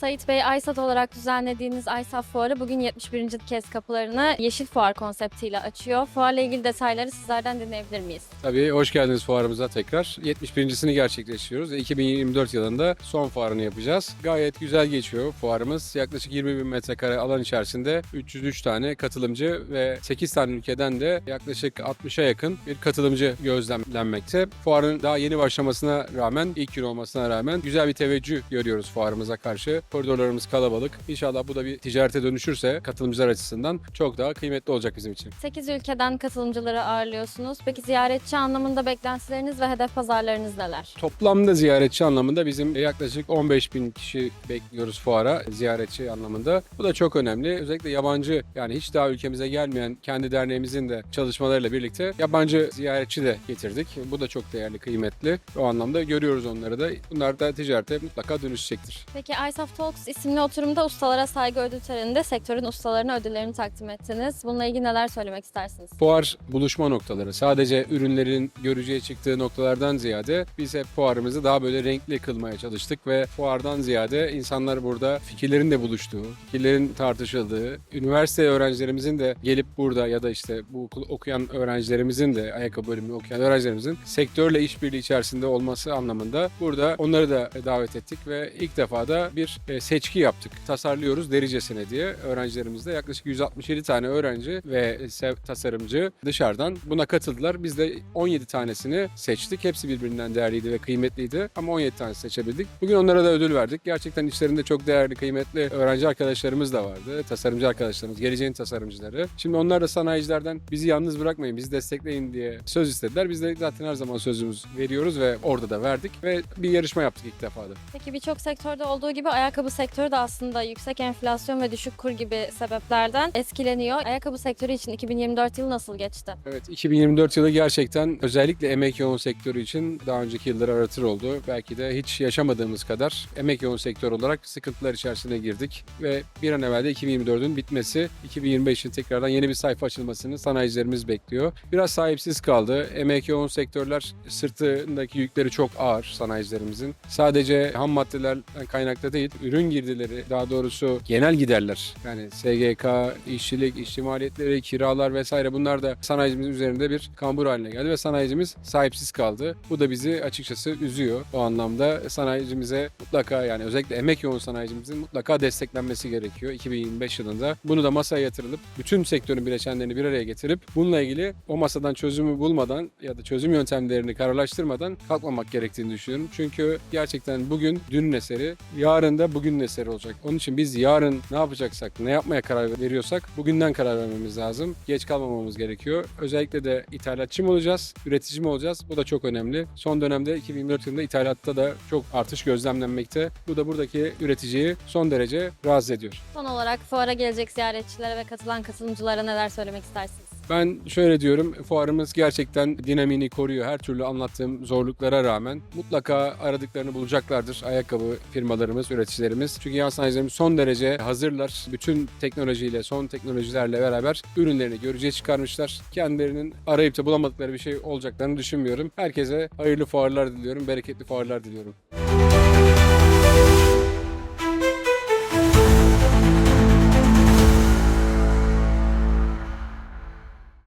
Sait Bey, Aysat olarak düzenlediğiniz Aysaf Fuarı bugün 71. kez kapılarını Yeşil Fuar konseptiyle açıyor. Fuarla ilgili detayları sizlerden dinleyebilir miyiz? Tabii hoş geldiniz fuarımıza tekrar. 71.sini gerçekleştiriyoruz. 2024 yılında son fuarını yapacağız. Gayet güzel geçiyor fuarımız. Yaklaşık 20 bin metrekare alan içerisinde 303 tane katılımcı ve 8 tane ülkeden de yaklaşık 60'a yakın bir katılımcı gözlemlenmekte. Fuarın daha yeni başlamasına rağmen, ilk gün olmasına rağmen güzel bir teveccüh görüyoruz fuarımıza karşı. Koridorlarımız kalabalık. İnşallah bu da bir ticarete dönüşürse katılımcılar açısından çok daha kıymetli olacak bizim için. 8 ülkeden katılımcıları ağırlıyorsunuz. Peki ziyaretçi anlamında beklentileriniz ve hedef pazarlarınız neler? Toplamda ziyaretçi anlamında bizim yaklaşık 15 bin kişi bekliyoruz fuara ziyaretçi anlamında. Bu da çok önemli. Özellikle yabancı yani hiç daha ülkemize gelmeyen kendi derneğimizin de çalışmalarıyla birlikte yabancı ziyaretçi de getirdik. Bu da çok değerli, kıymetli. O anlamda görüyoruz onları da. Bunlar da ticarete mutlaka dönüşecektir. Peki Aysaf Talks isimli oturumda ustalara saygı ödül töreninde sektörün ustalarına ödüllerini takdim ettiniz. Bununla ilgili neler söylemek istersiniz? Fuar buluşma noktaları. Sadece ürünlerin görücüye çıktığı noktalardan ziyade biz hep fuarımızı daha böyle renkli kılmaya çalıştık ve fuardan ziyade insanlar burada fikirlerin de buluştuğu, fikirlerin tartışıldığı, üniversite öğrencilerimizin de gelip burada ya da işte bu okul okuyan öğrencilerimizin de ayakkabı bölümünü okuyan öğrencilerimizin sektörle işbirliği içerisinde olması anlamında burada onları da davet ettik ve ilk defa da bir seçki yaptık. Tasarlıyoruz dericesine diye öğrencilerimizde yaklaşık 167 tane öğrenci ve tasarımcı dışarıdan buna katıldılar. Biz de 17 tanesini seçtik. Hepsi birbirinden değerliydi ve kıymetliydi ama 17 tane seçebildik. Bugün onlara da ödül verdik. Gerçekten içlerinde çok değerli, kıymetli öğrenci arkadaşlarımız da vardı. Tasarımcı arkadaşlarımız, geleceğin tasarımcıları. Şimdi onlar da sanayicilerden bizi yalnız bırakmayın, bizi destekleyin diye söz istediler. Biz de zaten her zaman sözümüz veriyoruz ve orada da verdik ve bir yarışma yaptık ilk defa da. Peki birçok sektörde olduğu gibi ayakkabı sektörü de aslında yüksek enflasyon ve düşük kur gibi sebeplerden etkileniyor. Ayakkabı sektörü için 2024 yılı nasıl geçti? Evet 2024 yılı gerçekten özellikle emek yoğun sektörü için daha önceki yılları aratır oldu. Belki de hiç yaşamadığımız kadar emek yoğun sektör olarak sıkıntılar içerisine girdik ve bir an evvel de 2024'ün bitmesi, 2025'in tekrardan yeni bir sayfa açılmasını sanayicilerimiz bekliyor. Biraz sahipsiz kaldı. Emek yoğun sektörler sırtındaki yükleri çok ağır sanayicilerimizin. Sadece ham maddelerden kaynaklı değil, ürün girdileri, daha doğrusu genel giderler. Yani SGK, işçilik, işçi maliyetleri, kiralar vesaire bunlar da sanayicimizin üzerinde bir kambur haline geldi ve sanayicimiz sahipsiz kaldı. Bu da bizi açıkçası üzüyor. O anlamda sanayicimize mutlaka yani özellikle emek yoğun sanayicimizin mutlaka desteklenmesi gerekiyor 2025 yılında. Bunu da masaya yatırılıp bütün sektörün bileşenlerini bir araya getirip bununla ilgili o masadan çözümü bulmadan ya da çözüm yöntemlerini kararlaştırmadan kalkmamak gerektiğini düşünüyorum. Çünkü gerçekten bugün dünün eseri, yarın da bugünün eseri olacak. Onun için biz yarın ne yapacaksak, ne yapmaya karar veriyorsak bugünden karar vermemiz lazım. Geç kalmamamız gerekiyor. Özellikle de ithalatçı mı olacağız, üretici mi olacağız? Bu da çok önemli. Son dönemde 2024 yılında ithalatta da çok artış gözlemlenmekte. Bu da buradaki üreticiyi son derece rahatsız ediyor. Son olarak fuara gelecek ziyaretçilere ve katılan katılımcılara neler söylemek istersiniz? Ben şöyle diyorum, fuarımız gerçekten dinamini koruyor. Her türlü anlattığım zorluklara rağmen mutlaka aradıklarını bulacaklardır ayakkabı firmalarımız, üreticilerimiz. Çünkü yan sanayicilerimiz son derece hazırlar. Bütün teknolojiyle, son teknolojilerle beraber ürünlerini görücüye çıkarmışlar. Kendilerinin arayıp da bulamadıkları bir şey olacaklarını düşünmüyorum. Herkese hayırlı fuarlar diliyorum, bereketli fuarlar diliyorum.